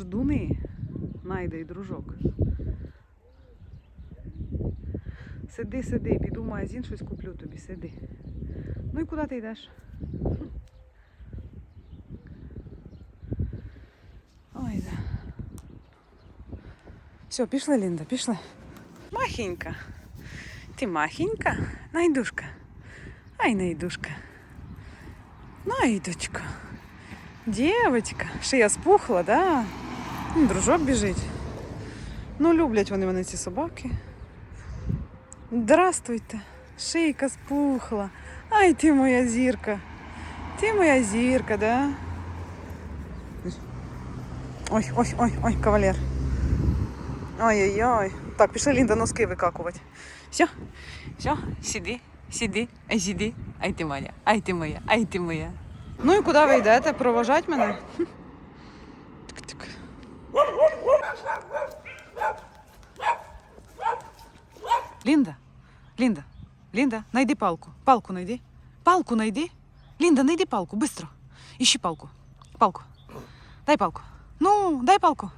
ждуни. Найде дружок. Сиди, сиди, піду в магазин, щось куплю тобі, сиди. Ну і куди ти йдеш? Ой, да. Все, пішли, Лінда, пішли. Махенька. Ти махенька? Найдушка. Ай, найдушка. Найдочка. Дівочка. Шия спухла, да? Ну, Дружок біжить. Ну, люблять вони мене ці собаки. Здравствуйте. Шийка спухла. Ай, ти моя зірка. Ти моя зірка, да? Ой, ой, ой, ой, кавалер. Ой-ой-ой. Так, пішли Лінда носки викакувати. Все, все, сиди, сиди, ай сиди. Ай ти моя, ай ти моя, ай ти моя. Ну і куди ви йдете? Проважать мене? Хм. Тик-тик. Лінда, Лінда, Лінда, найди палку. Палку найди. Палку найди. Лінда, найди палку, быстро. Ищи палку. Палку. Дай палку. Ну, дай палку.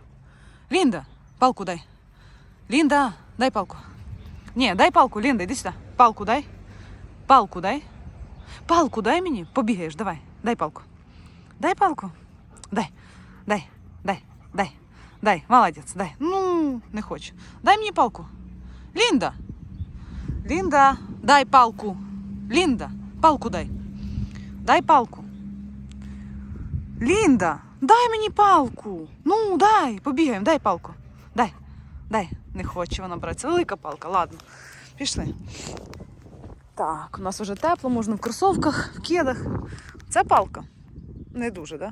Лінда, палку дай. Лінда, дай палку. Ні, дай палку, Лінда, іди сюди. Палку дай. Палку дай. Палку дай мені. Побігаєш, давай. Дай палку. Дай палку. Дай. Дай. Дай. Дай. Дай. Молодець, дай. Ну, не хоче. Дай мені палку. Лінда. Лінда, дай палку. Лінда, палку дай. Дай палку. Лінда, дай мені палку. Ну, дай, побігаємо, дай палку. Дай, дай. Не хоче вона брати. Це велика палка, ладно. Пішли. Так, у нас вже тепло, можна в кросовках, в кедах. Це палка. Не дуже, да?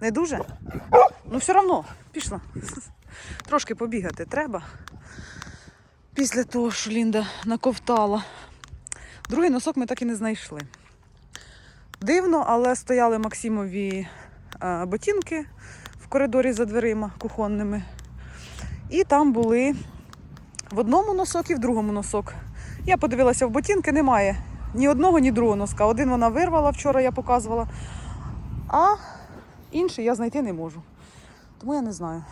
Не дуже? Ну, все одно, Пішла. Трошки побігати треба. Після того, що Лінда наковтала. Другий носок ми так і не знайшли. Дивно, але стояли Максимові е, ботинки в коридорі за дверима кухонними. І там були в одному носок і в другому носок. Я подивилася в ботинки, немає ні одного, ні другого носка. Один вона вирвала, вчора я показувала, а інший я знайти не можу. Тому я не знаю.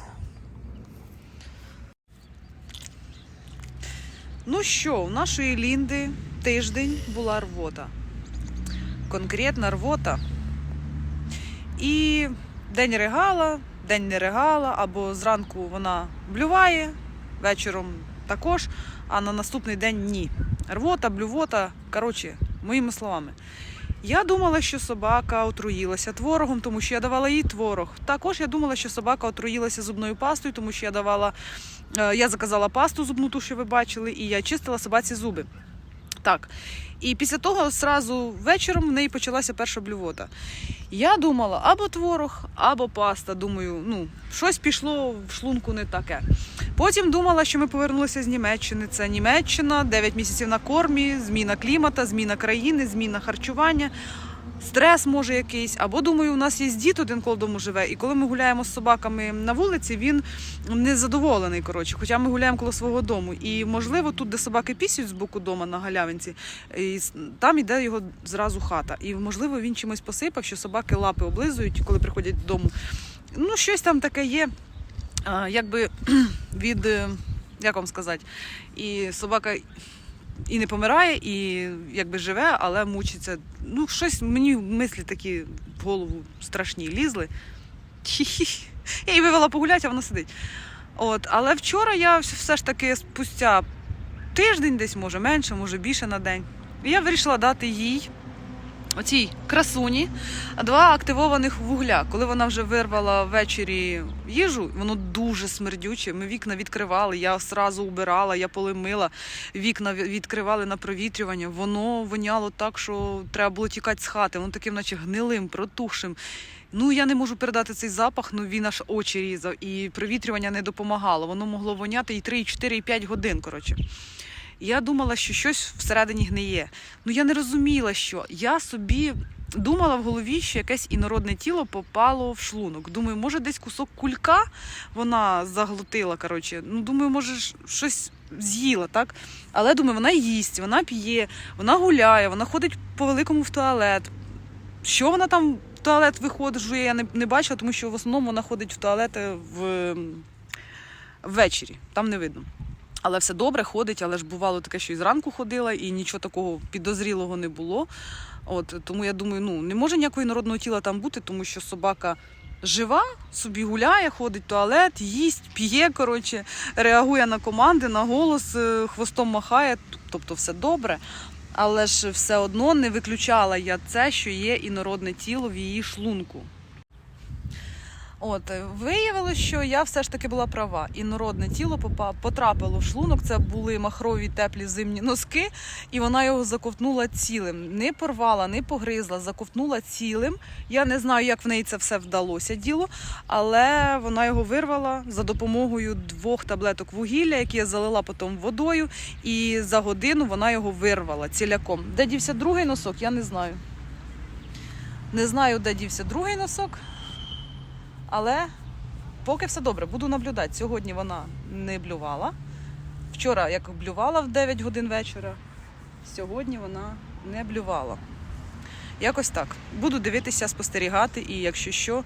Ну що, у нашої Лінди тиждень була рвота. Конкретна рвота. І день регала, день не регала, або зранку вона блюває, вечором також, а на наступний день ні. Рвота, блювота, коротше, моїми словами. Я думала, що собака отруїлася творогом, тому що я давала їй творог. Також я думала, що собака отруїлася зубною пастою, тому що я давала, е, я заказала пасту зубну, ту, що ви бачили, і я чистила собаці зуби. Так. І після того зразу вечором в неї почалася перша блювота. Я думала або творог, або паста. Думаю, ну, щось пішло в шлунку не таке. Потім думала, що ми повернулися з Німеччини. Це Німеччина, 9 місяців на кормі, зміна клімата, зміна країни, зміна харчування. Стрес може якийсь, або думаю, у нас є дід один коло дому живе, і коли ми гуляємо з собаками на вулиці, він незадоволений. Коротше, хоча ми гуляємо коло свого дому. І можливо, тут, де собаки пісють з боку дома на галявинці, і там йде його зразу хата. І можливо він чимось посипав, що собаки лапи облизують, коли приходять додому. Ну, щось там таке є, якби від, е, як вам сказати, і собака і не помирає, і якби живе, але мучиться. Ну, щось мені мислі такі в голову страшні лізли. Хі-хі. Я її вивела погуляти, а вона сидить. От, але вчора я все ж таки спустя тиждень, десь може менше, може більше на день. І я вирішила дати їй оцій красуні два активованих вугля. Коли вона вже вирвала ввечері їжу, воно дуже смердюче. Ми вікна відкривали, я одразу убирала, я полимила, вікна відкривали на провітрювання. Воно воняло так, що треба було тікати з хати. Воно таким, наче гнилим, протухшим. Ну, я не можу передати цей запах, ну він аж очі різав, і провітрювання не допомагало. Воно могло воняти і 3, і 4, і 5 годин. Коротше. Я думала, що щось всередині гниє. Ну я не розуміла, що я собі думала в голові, що якесь інородне тіло попало в шлунок. Думаю, може, десь кусок кулька вона заглотила. Коротше. Ну, думаю, може, щось з'їла, так? Але думаю, вона їсть, вона п'є, вона гуляє, вона ходить по великому в туалет. Що вона там в туалет виходжу, я не, не бачила, тому що в основному вона ходить в туалет е, в, ввечері, там не видно. Але все добре, ходить, але ж бувало таке, що і зранку ходила, і нічого такого підозрілого не було. От, тому я думаю, ну не може ніякого інородного тіла там бути, тому що собака жива, собі гуляє, ходить в туалет, їсть, п'є, коротше, реагує на команди, на голос, е, хвостом махає, тобто все добре. Але ж все одно не виключала я це, що є інородне тіло в її шлунку. От е, виявилось, що я все ж таки була права. Інородне тіло попа- потрапило в шлунок. Це були махрові теплі зимні носки, і вона його заковтнула цілим. Не порвала, не погризла, заковтнула цілим. Я не знаю, як в неї це все вдалося діло, але вона його вирвала за допомогою двох таблеток вугілля, які я залила потім водою, і за годину вона його вирвала ціляком. Де дівся другий носок, я не знаю. Не знаю, де дівся другий носок. Але поки все добре, буду наблюдати. Сьогодні вона не блювала. Вчора, як блювала в 9 годин вечора, сьогодні вона не блювала. Якось так. Буду дивитися, спостерігати, і якщо що,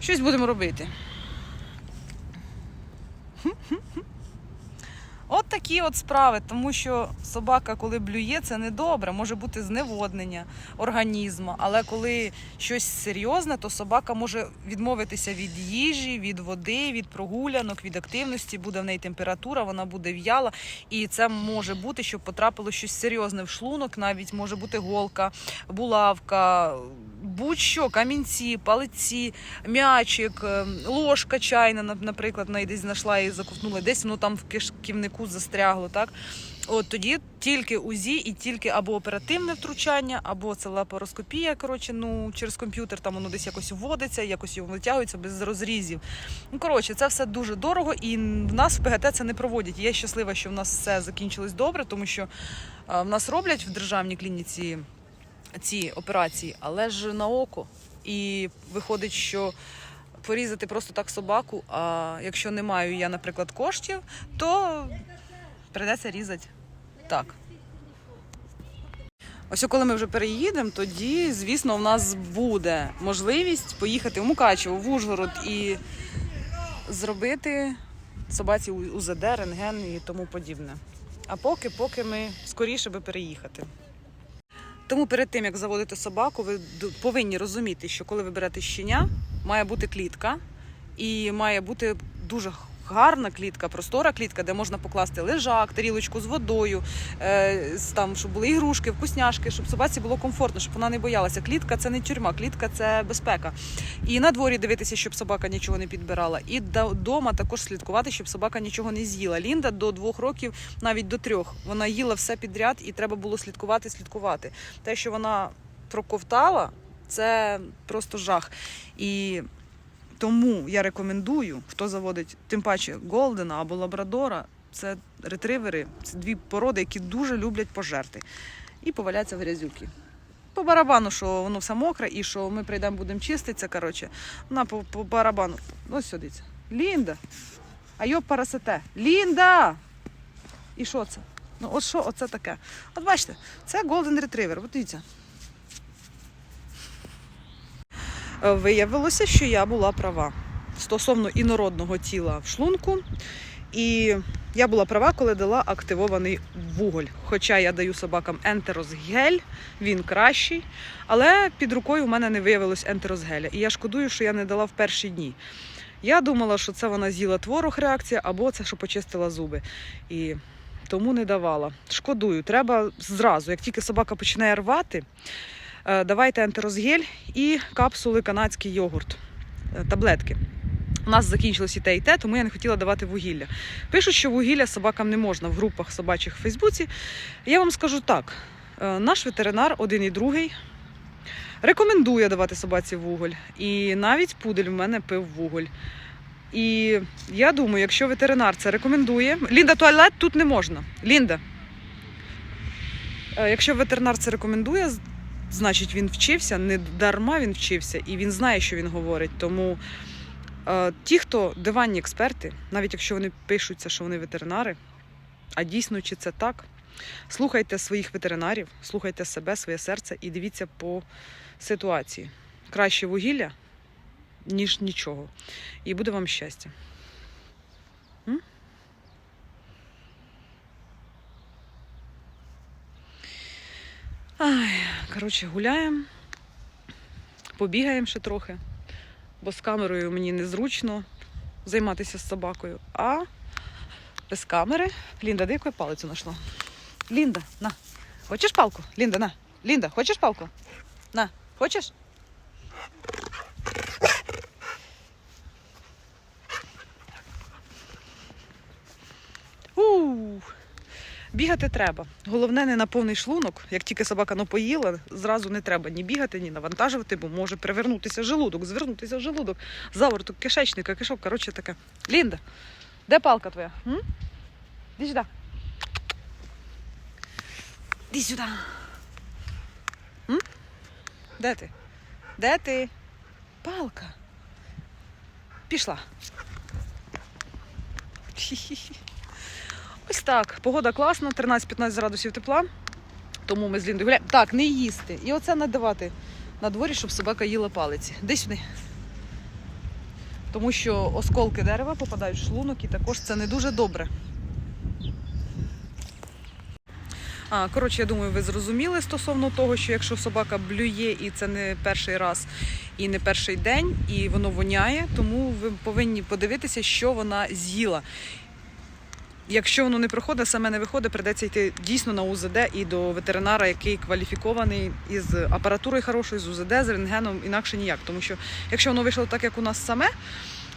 щось будемо робити. От такі от справи, тому що собака, коли блює, це не добре, може бути зневоднення організму. Але коли щось серйозне, то собака може відмовитися від їжі, від води, від прогулянок, від активності. Буде в неї температура, вона буде в'яла. І це може бути, що потрапило щось серйозне в шлунок, навіть може бути голка, булавка, будь-що, камінці, палиці, м'ячик, е, ложка чайна, на- наприклад, вона десь знайшла і заковтнула, десь воно там в кишківнику застрягло. Так? От тоді тільки УЗІ і тільки або оперативне втручання, або це лапароскопія, коротше, ну через комп'ютер там воно десь якось вводиться, якось його витягується без розрізів. Ну коротше, це все дуже дорого, і в нас в ПГТ це не проводять. Я щаслива, що в нас все закінчилось добре, тому що е, в нас роблять в державній клініці ці операції, але ж на око. І виходить, що порізати просто так собаку. А якщо не маю я, наприклад, коштів, то прийдеться різати так. Ось коли ми вже переїдемо, тоді, звісно, у нас буде можливість поїхати в Мукачево, в Ужгород і зробити собаці УЗД, рентген і тому подібне. А поки, поки ми скоріше би переїхати. Тому перед тим як заводити собаку, ви повинні розуміти, що коли ви берете щеня, має бути клітка і має бути дуже гарна клітка, простора клітка, де можна покласти лежак, тарілочку з водою, е, там, щоб були ігрушки, вкусняшки, щоб собаці було комфортно, щоб вона не боялася. Клітка це не тюрма, клітка це безпека. І на дворі дивитися, щоб собака нічого не підбирала. І вдома також слідкувати, щоб собака нічого не з'їла. Лінда до двох років, навіть до трьох, вона їла все підряд, і треба було слідкувати, слідкувати. Те, що вона проковтала, це просто жах. І тому я рекомендую, хто заводить тим паче Голдена або Лабрадора, це ретривери, це дві породи, які дуже люблять пожерти і поваляться в грязюки. По барабану, що воно все мокре, і що ми прийдемо, будемо чиститися. Коротше, вона по, по барабану. Ось сюди. Лінда. А йо парасете. Лінда! І що це? Ну, от що оце таке? От бачите, це Golden Retriever. От дивіться. Е, Виявилося, що я була права стосовно інородного тіла в шлунку. І я була права, коли дала активований вуголь. Хоча я даю собакам ентеросгель, він кращий. Але під рукою в мене не виявилось ентеросгеля. І я шкодую, що я не дала в перші дні. Я думала, що це вона з'їла творог реакція, або це що почистила зуби. І тому не давала. Шкодую, треба зразу, як тільки собака починає рвати, е, давайте ентеросгель і капсули канадський йогурт, е, таблетки. У нас закінчилось і те, і те, тому я не хотіла давати вугілля. Пишуть, що вугілля собакам не можна в групах собачих в Фейсбуці. Я вам скажу так: е, наш ветеринар, один і другий, рекомендує давати собаці вуголь. І навіть пудель в мене пив вуголь. І я думаю, якщо ветеринар це рекомендує. Лінда, туалет тут не можна. Лінда. Е, Якщо ветеринар це рекомендує, значить він вчився, не дарма він вчився, і він знає, що він говорить. Тому е, ті, хто диванні експерти, навіть якщо вони пишуться, що вони ветеринари, а дійсно чи це так, слухайте своїх ветеринарів, слухайте себе, своє серце і дивіться по ситуації. краще вугілля, ніж нічого. І буде вам щастя. Ай, коротше, гуляємо, побігаємо ще трохи, бо з камерою мені незручно займатися з собакою. А без камери. Лінда, де яку палицю знайшла? Лінда, на. Хочеш палку? Лінда, на. Лінда, хочеш палку? На, хочеш? Бігати треба. Головне не на повний шлунок. Як тільки собака напоїла, зразу не треба ні бігати, ні навантажувати, бо може перевернутися желудок, звернутися желудок, завороток кишечника, кишок. Коротше таке. Лінда, де палка твоя? М? Іди сюди. Іди сюди. Де ти? Де ти? Палка. Пішла. Хі-хі-хі. Ось так. Погода класна, 13-15 градусів тепла. Тому ми з Ліндою гуляємо. Так, не їсти. І оце надавати на дворі, щоб собака їла палиці. Де сюди. Тому що осколки дерева попадають в шлунок і також це не дуже добре. А, коротше, я думаю, ви зрозуміли стосовно того, що якщо собака блює і це не перший раз і не перший день, і воно воняє, тому ви повинні подивитися, що вона з'їла. Якщо воно не проходить, саме не виходить, придеться йти дійсно на УЗД і до ветеринара, який кваліфікований із апаратурою хорошою, з УЗД, з рентгеном, інакше ніяк. Тому що якщо воно вийшло так, як у нас саме,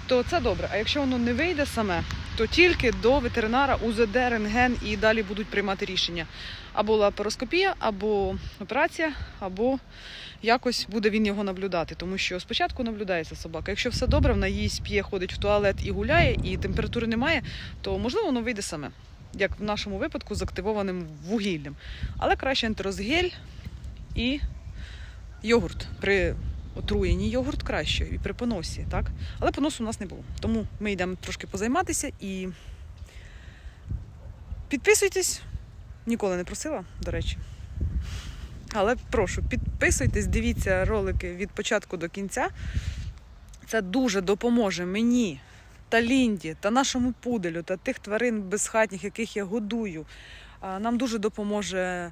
то це добре. А якщо воно не вийде саме, то тільки до ветеринара, УЗД, рентген і далі будуть приймати рішення. Або лапароскопія, або операція, або якось буде він його наблюдати. Тому що спочатку наблюдається собака. Якщо все добре, вона їсть, п'є, ходить в туалет і гуляє, і температури немає, то можливо воно вийде саме. Як в нашому випадку з активованим вугіллям. Але краще ентерозгель і йогурт. При отруєнні йогурт краще і при поносі, так? Але поносу у нас не було. Тому ми йдемо трошки позайматися і підписуйтесь. Ніколи не просила, до речі. Але прошу, підписуйтесь, дивіться ролики від початку до кінця. Це дуже допоможе мені та Лінді, та нашому пуделю, та тих тварин безхатніх, яких я годую. Нам дуже допоможе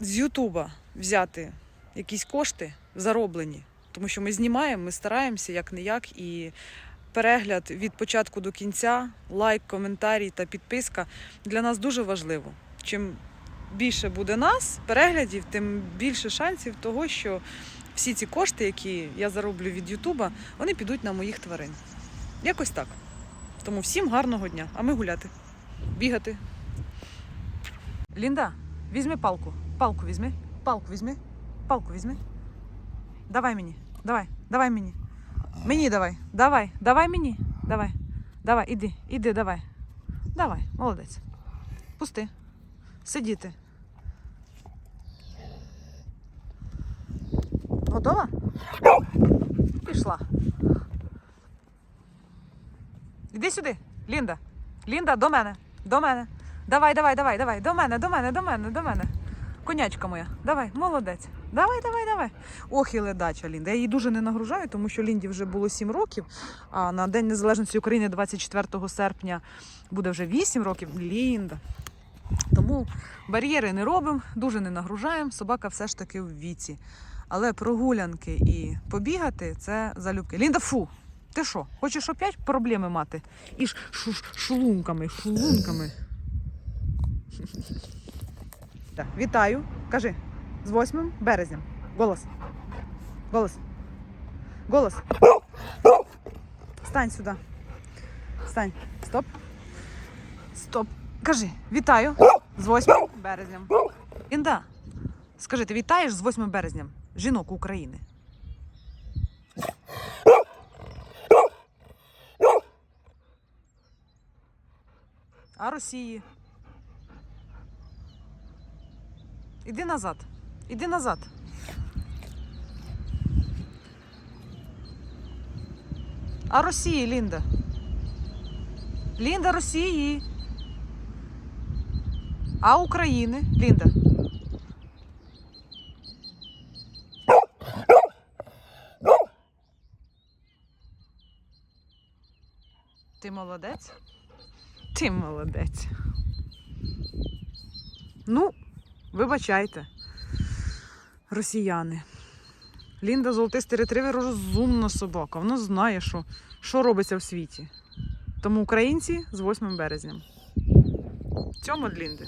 з Ютуба взяти якісь кошти зароблені. Тому що ми знімаємо, ми стараємося як не як. І перегляд від початку до кінця, лайк, коментарі та підписка для нас дуже важливо. Чим більше буде нас, переглядів, тим більше шансів того, що всі ці кошти, які я зароблю від Ютуба, вони підуть на моїх тварин. Якось так. Тому всім гарного дня, а ми гуляти, бігати. Лінда, візьми палку. Палку візьми. Палку візьми. Палку візьми. Давай мені. Давай, давай мені. Мені давай. Давай, давай мені. Давай. Давай, іди, іди, давай. Давай, молодець. Пусти. Сидіти. Готова? Пішла. Іди сюди, Лінда. Лінда, до мене. До мене. Давай, давай, давай, давай. До мене, до мене, до мене, до мене. Конячка моя. Давай, молодець. Давай, давай, давай. Ох, і ледача Лінда. Я її дуже не нагружаю, тому що Лінді вже було 7 років, а на День Незалежності України 24 серпня буде вже 8 років. Лінда. Тому бар'єри не робимо, дуже не нагружаємо. Собака все ж таки в віці. Але прогулянки і побігати це залюбки. Лінда, фу! Ти що, хочеш опять проблеми мати? І ш- ш- ш- шлунками, шлунками. Так, вітаю. Кажи, з 8 березням. Голос. Голос. Голос. Стань сюди. Стань. Стоп. Стоп. Кажи, вітаю з 8 березням. Інда, скажи, ти вітаєш з 8 березням жінок України? А Росії? Іди назад. Іди назад. А Росії, Лінда. Лінда Росії. А України, Лінда. Ти молодець? Ти молодець. Ну вибачайте, росіяни. Лінда золотистий ретривер розумна собака. Вона знає, що, що робиться в світі. Тому українці з 8 березня. Цьому Лінди.